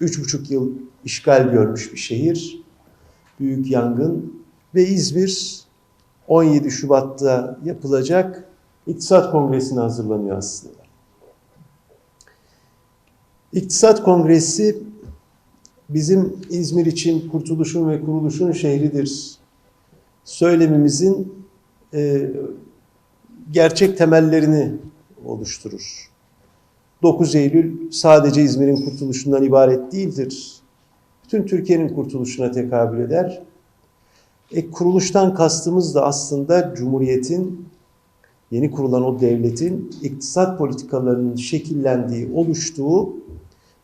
üç buçuk yıl işgal görmüş bir şehir. Büyük yangın ve İzmir 17 Şubat'ta yapılacak İktisat Kongresi'ne hazırlanıyor aslında. İktisat Kongresi bizim İzmir için kurtuluşun ve kuruluşun şehridir söylemimizin e, gerçek temellerini oluşturur. 9 Eylül sadece İzmir'in kurtuluşundan ibaret değildir. Bütün Türkiye'nin kurtuluşuna tekabül eder. E, kuruluştan kastımız da aslında Cumhuriyet'in, yeni kurulan o devletin iktisat politikalarının şekillendiği, oluştuğu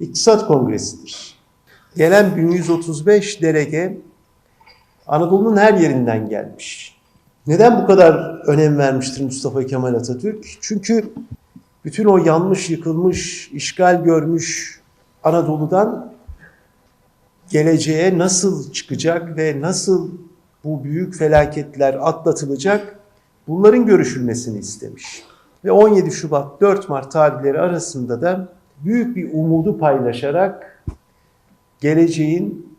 İktisat Kongresi'dir. Gelen 1135 delege Anadolu'nun her yerinden gelmiş. Neden bu kadar önem vermiştir Mustafa Kemal Atatürk? Çünkü bütün o yanmış, yıkılmış, işgal görmüş Anadolu'dan geleceğe nasıl çıkacak ve nasıl bu büyük felaketler atlatılacak bunların görüşülmesini istemiş. Ve 17 Şubat 4 Mart tarihleri arasında da büyük bir umudu paylaşarak geleceğin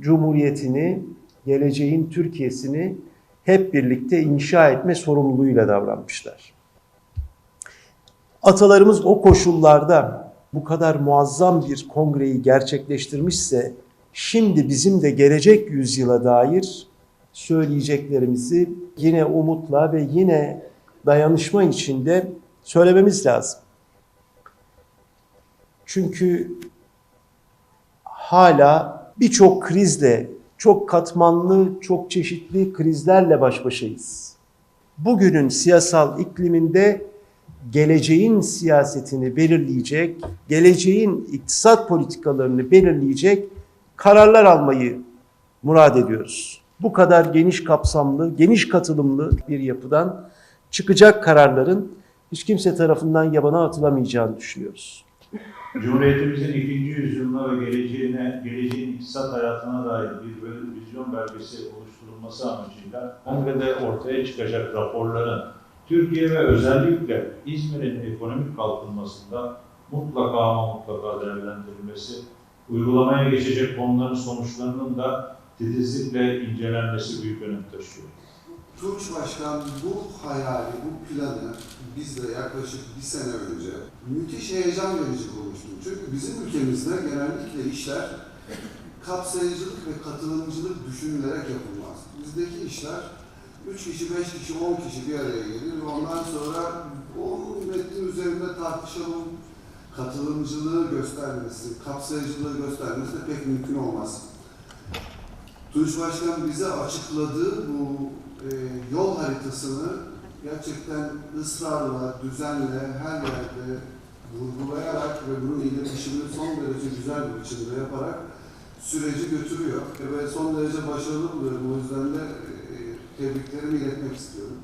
cumhuriyetini, geleceğin Türkiye'sini hep birlikte inşa etme sorumluluğuyla davranmışlar. Atalarımız o koşullarda bu kadar muazzam bir kongreyi gerçekleştirmişse şimdi bizim de gelecek yüzyıla dair söyleyeceklerimizi yine umutla ve yine dayanışma içinde söylememiz lazım. Çünkü hala birçok krizle, çok katmanlı, çok çeşitli krizlerle baş başayız. Bugünün siyasal ikliminde geleceğin siyasetini belirleyecek, geleceğin iktisat politikalarını belirleyecek kararlar almayı murad ediyoruz. Bu kadar geniş kapsamlı, geniş katılımlı bir yapıdan çıkacak kararların hiç kimse tarafından yabana atılamayacağını düşünüyoruz. Cumhuriyetimizin ikinci yüzyılına ve geleceğine, geleceğin iktisat hayatına dair bir vizyon belgesi oluşturulması amacıyla kongrede ortaya çıkacak raporların Türkiye ve özellikle İzmir'in ekonomik kalkınmasında mutlaka ama mutlaka değerlendirilmesi, uygulamaya geçecek konuların sonuçlarının da titizlikle incelenmesi büyük önem taşıyor. Tunç Başkan bu hayali, bu planı bizde yaklaşık bir sene önce müthiş heyecan verici konuştu. Çünkü bizim ülkemizde genellikle işler kapsayıcılık ve katılımcılık düşünülerek yapılmaz. Bizdeki işler 3 kişi, 5 kişi, 10 kişi bir araya gelir ondan sonra o metnin üzerinde tartışalım, katılımcılığı göstermesi, kapsayıcılığı göstermesi de pek mümkün olmaz. Tunç Başkan bize açıkladığı bu e, yol haritasını gerçekten ısrarla, düzenle, her yerde vurgulayarak ve bunun iletişimini son derece güzel bir biçimde yaparak süreci götürüyor. Ve son derece başarılı buluyorum. O yüzden de tebriklerimi iletmek istiyorum.